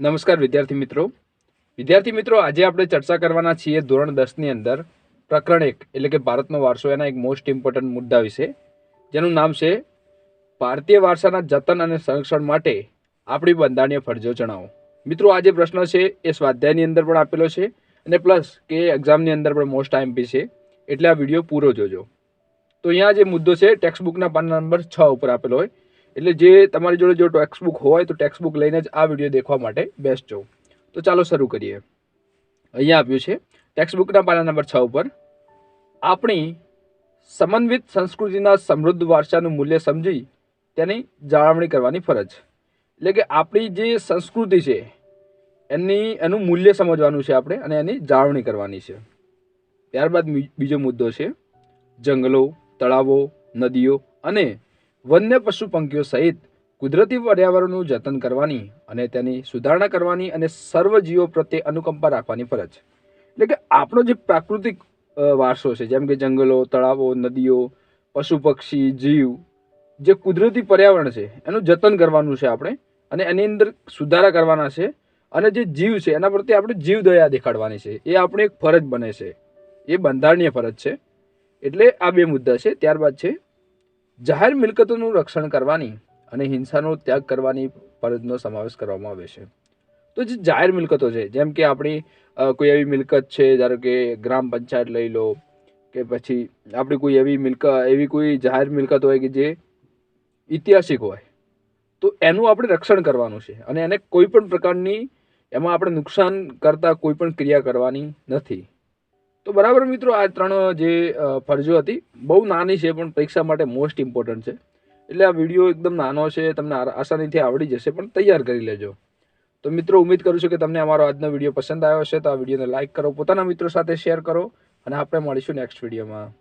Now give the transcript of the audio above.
નમસ્કાર વિદ્યાર્થી મિત્રો. વિદ્યાર્થી મિત્રો, આજે આપણે ચર્ચા કરવાના છીએ ધોરણ દસની અંદર પ્રકરણ એક, એટલે કે ભારતનો વારસો, એના એક મોસ્ટ ઇમ્પોર્ટન્ટ મુદ્દા વિશે, જેનું નામ છે ભારતીય વારસાના જતન અને સંરક્ષણ માટે આપણી બંધારણીય ફરજો જણાવો. મિત્રો આ જે પ્રશ્ન છે, એ સ્વાધ્યાયની અંદર પણ આપેલો છે અને પ્લસ કે એક્ઝામની અંદર પણ મોસ્ટ આઈએમપી છે, એટલે આ વીડિયો પૂરો જોજો. તો અહીંયા જે મુદ્દો છે ટેક્સ્ટ બુકના પાના નંબર છ ઉપર આપેલો હોય. એટલે જે તમારી જોડે જો ટેક્સ્ટ બુક હોય તો ટેક્સ્ટબુક લઈને જ આ વીડિયો દેખવા માટે બેસ્ટ છો. તો ચાલો શરૂ કરીએ. અહીંયા આપ્યું છે ટેક્સ્ટબુકના પાના નંબર છ ઉપર. આપણી સમન્વિત સંસ્કૃતિના સમૃદ્ધ વારસાનું મૂલ્ય સમજી તેની જાળવણી કરવાની ફરજ. એટલે કે આપણી જે સંસ્કૃતિ છે, એની, એનું મૂલ્ય સમજવાનું છે આપણે અને એની જાળવણી કરવાની છે. ત્યારબાદ બીજો મુદ્દો છે, જંગલો, તળાવો, નદીઓ અને વન્ય પશુ પંખીઓ સહિત કુદરતી પર્યાવરણનું જતન કરવાની અને તેની સુધારણા કરવાની અને સર્વ જીવો પ્રત્યે અનુકંપા રાખવાની ફરજ. એટલે કે આપણો જે પ્રાકૃતિક વારસો છે, જેમ કે જંગલો, તળાવો, નદીઓ, પશુ પક્ષી, જીવ, જે કુદરતી પર્યાવરણ છે, એનું જતન કરવાનું છે આપણે અને એની અંદર સુધારા કરવાના છે અને જે જીવ છે, એના પ્રત્યે આપણે જીવદયા દેખાડવાની છે. એ આપણી એક ફરજ બને છે. એ બંધારણીય ફરજ છે. એટલે આ બે મુદ્દા છે. ત્યારબાદ છે જાહેર મિલકતોનું રક્ષણ કરવાની અને હિંસાનો ત્યાગ કરવાની ફરજનો સમાવેશ કરવામાં આવે છે. તો જે જાહેર મિલકતો છે, જેમ કે આપણી કોઈ એવી મિલકત છે, ધારો કે ગ્રામ પંચાયત લઈ લો, કે પછી આપણી કોઈ એવી મિલકત એવી કોઈ જાહેર મિલકત હોય કે જે ઐતિહાસિક હોય, તો એનું આપણે રક્ષણ કરવાનું છે અને એને કોઈ પણ પ્રકારની એમાં આપણે નુકસાન કરતા કોઈ પણ ક્રિયા કરવાની નથી. તો બરાબર મિત્રો, આ ત્રણ જે ફરજો હતી, બહુ નાની છે, પણ પરીક્ષા માટે મોસ્ટ ઇમ્પોર્ટન્ટ છે. એટલે આ વીડિયો એકદમ નાનો છે, તમને આસાનીથી આવડી જશે, પણ તૈયાર કરી લેજો. તો મિત્રો ઉમ્મીદ કરું છું કે તમને અમારો આજનો વીડિયો પસંદ આવ્યો છે તો આ વિડીયોને લાઇક કરો, પોતાના મિત્રો સાથે શેર કરો, અને આપણે મળીશું નેક્સ્ટ વિડીયોમાં.